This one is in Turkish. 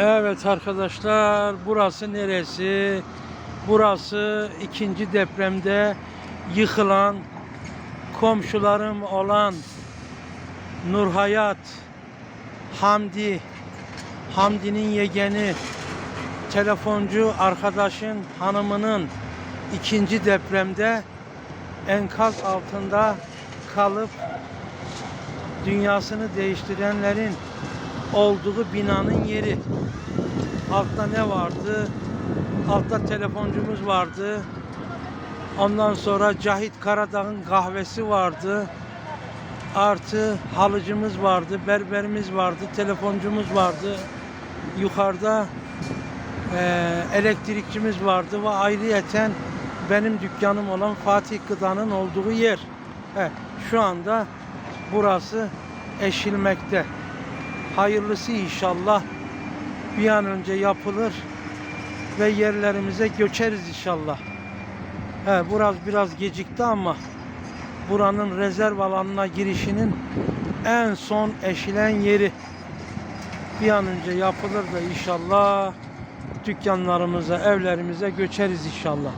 Evet arkadaşlar burası neresi? Burası ikinci depremde yıkılan komşularım olan Nurhayat, Hamdi, Hamdi'nin yegeni, telefoncu arkadaşın hanımının ikinci depremde enkaz altında kalıp dünyasını değiştirenlerin olduğu binanın yeri. Altta ne vardı? Altta telefoncumuz vardı. Ondan sonra Cahit Karadağ'ın kahvesi vardı. Artı halıcımız vardı, berberimiz vardı, telefoncumuz vardı. Yukarıda eee, elektrikçimiz vardı ve ayrıyeten benim dükkanım olan Fatih Gıda'nın olduğu yer. He, şu anda burası eşilmekte. Hayırlısı inşallah bir an önce yapılır ve yerlerimize göçeriz inşallah. He, biraz biraz gecikti ama buranın rezerv alanına girişinin en son eşilen yeri bir an önce yapılır da inşallah dükkanlarımıza, evlerimize göçeriz inşallah.